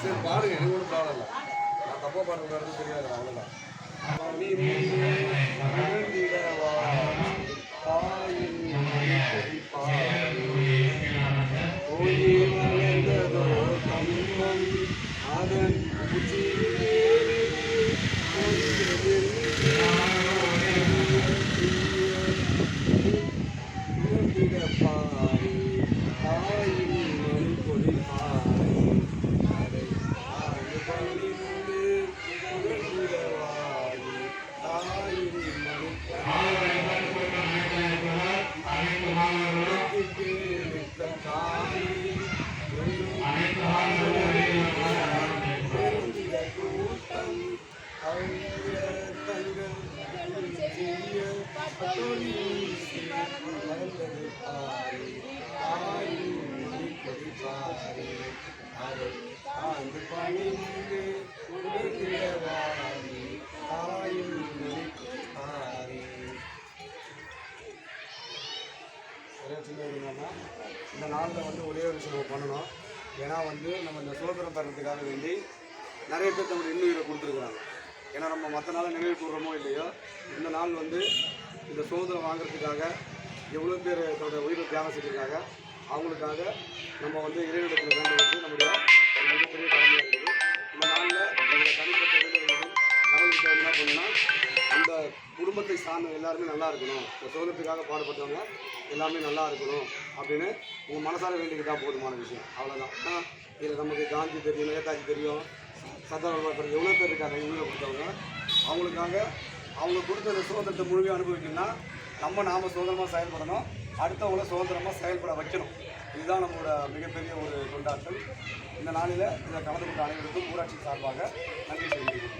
சரி பாடுங்க எனக்கு ஒன்றும் ப்ராப்ளம் இல்லை. நான் தப்பாக பாடுறது தெரியாது அவ்வளோதான் இந்த நாளில் வந்து ஒரே ஒரு விஷயம் நம்ம பண்ணணும் ஏன்னா வந்து நம்ம இந்த சுதந்திரம் பெறதுக்காக வேண்டி நிறைய பேர் நம்ம இன்னுயிரை கொடுத்துருக்குறாங்க ஏன்னா நம்ம மற்ற நாளை நினைவு கூடுறோமோ இல்லையோ இந்த நாள் வந்து இந்த சுதந்திரம் வாங்குறதுக்காக எவ்வளோ பேர் தன்னோட உயிரை தியாகம் செஞ்சுருக்காங்க. அவங்களுக்காக நம்ம வந்து இறைநிலத்தில் வேண்டும் வந்து நம்முடைய மிகப்பெரிய கடமையாக இருக்குது. இந்த நாளில் எங்களுடைய தனிப்பட்ட இளைஞர்களும் கடவுள்கிட்ட என்ன பண்ணணும்னா அந்த குடும்பத்தை சார்ந்த எல்லாருமே நல்லா இருக்கணும். இந்த சுதந்திரத்துக்காக பாடுபட்டவங்க எல்லாமே நல்லா இருக்கணும் அப்படின்னு உங்கள் மனசார வேண்டிக்கிட்டால் போதுமான விஷயம். அவ்வளோதான் ஆனால் இதில் நமக்கு காந்தி தெரியும் நேதாஜி தெரியும் சர்தார் வல்லபாய் பட்டேல் எவ்வளோ பேர் இருக்காங்க இவ்வளோ கொடுத்தவங்க. அவங்களுக்காக அவங்க கொடுத்த இந்த சுதந்திரத்தை முழுமையாக அனுபவிக்கணும்னா நம்ம நாம் சுதந்திரமாக செயல்படணும். அடுத்தவங்கள சுதந்திரமாக செயல்பட வைக்கணும். இதுதான் நம்மளோட மிகப்பெரிய ஒரு கொண்டாட்டம். இந்த நாளில் இதை கலந்து கொண்ட அனைவருக்கும் ஊராட்சி சார்பாக நன்றி தெரிவிக்கிறேன்